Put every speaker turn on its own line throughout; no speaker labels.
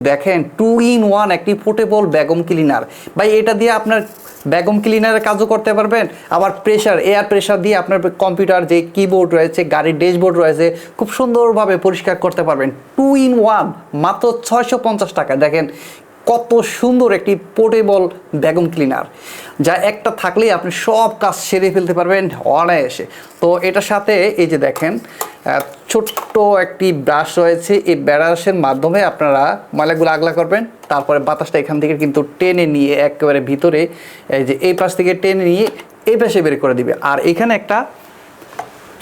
দেখেন two in one একটি portable vacuum cleaner ভাই, এটা দিয়ে আপনার ব্যাগম ক্লিনারের কাজও করতে পারবেন, আবার প্রেশার এয়ার প্রেশার দিয়ে আপনার কম্পিউটার যে কিবোর্ড রয়েছে, গাড়ির ড্যাশবোর্ড রয়েছে, খুব সুন্দরভাবে পরিষ্কার করতে পারবেন। টু ইন ওয়ান মাত্র ছয়শো পঞ্চাশ টাকা। দেখেন, কত সুন্দর একটি পোর্টেবল ব্যাগম ক্লিনার যা একটা থাকলেই আপনি সব কাজ সেরে ফেলতে পারবেন অনায়াসে। তো এটার সাথে এই যে দেখেন ছোট্ট একটি ব্রাশ রয়েছে। এই ব্রাশের মাধ্যমে আপনারা ময়লাগুলো আগলা করবেন, তারপরে বাতাসটা এখান থেকে কিন্তু টেনে নিয়ে একেবারে ভিতরে, এই যে এই পাশ থেকে টেনে নিয়ে এই পাশে বের করে দিবে। আর এখানে একটা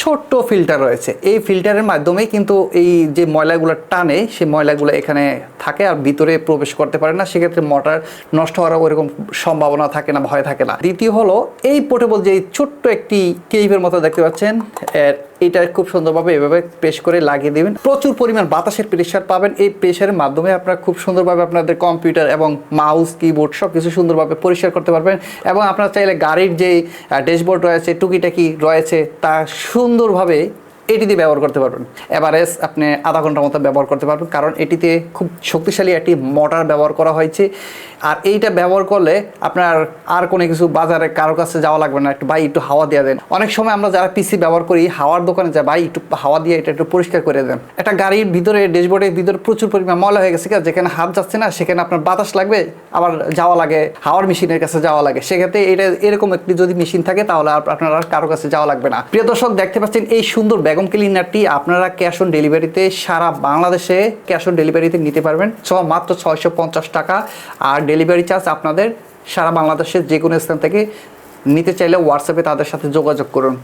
ছোট্ট ফিল্টার রয়েছে। এই ফিল্টারের মাধ্যমে কিন্তু এই যে ময়লাগুলো টানে, সেই ময়লাগুলো এখানে থাকে আর ভিতরে প্রবেশ করতে পারে না। সেক্ষেত্রে মোটর নষ্ট হওয়ার ওরকম সম্ভাবনা থাকে না, ভয় থাকে না। দ্বিতীয় হলো, এই পোর্টেবল যে ছোট্ট একটি কেইভের মতো দেখতে পাচ্ছেন এটা খুব সুন্দরভাবে এভাবে প্রেস করে লাগিয়ে দেবেন। প্রচুর পরিমাণ বাতাসের প্রেশার পাবেন। এই প্রেশারের মাধ্যমে আপনারা খুব সুন্দরভাবে আপনাদের কম্পিউটার এবং মাউস কিবোর্ড সব কিছু সুন্দরভাবে পরিষ্কার করতে পারবেন এবং আপনারা চাইলে গাড়ির যে ড্যাশবোর্ড রয়েছে, টুকিটাকি রয়েছে, তা সুন্দরভাবে এটি দিয়ে ব্যবহার করতে পারবেন। এভারেজ আপনি আধা ঘণ্টার মতো ব্যবহার করতে পারবেন, কারণ এটিতে খুব শক্তিশালী একটি মোটর ব্যবহার করা হয়েছে। আর এইটা ব্যবহার করলে আপনার আর কোনো কিছু বাজারে কারও কাছে যাওয়া লাগবে না, একটু ভাই একটু হাওয়া দিয়ে দেন। অনেক সময় আমরা যারা পিসি ব্যবহার করি, হাওয়ার দোকানে যাই, ভাই একটু হাওয়া দিয়ে এটা একটু পরিষ্কার করে দেন। একটা গাড়ির ভিতরে, ড্যাশবোর্ডের ভিতরে প্রচুর পরিমাণ ময়লা হয়ে গেছে যেখানে হাত যাচ্ছে না, সেখানে আপনার বাতাস লাগবে, আবার যাওয়া লাগে, হাওয়ার মেশিনের কাছে যাওয়া লাগে। সেক্ষেত্রে এটা এরকম একটি যদি মেশিন থাকে, তাহলে আপনার আর কারও কাছে যাওয়া লাগবে না। প্রিয় দর্শক, দেখতে পাচ্ছেন এই সুন্দর বেগম ক্লিনারটি আপনারা ক্যাশ অন ডেলিভারিতে সারা বাংলাদেশে ক্যাশ অন ডেলিভারিতে নিতে পারবেন। ছ, মাত্র ছয়শো পঞ্চাশ টাকা। আর ডেলিভারি চার্জ আপনাদের সারা বাংলাদেশের যে কোনো স্থান থেকে নিতে চাইলে হোয়াটসঅ্যাপে তাদের সাথে যোগাযোগ করুন।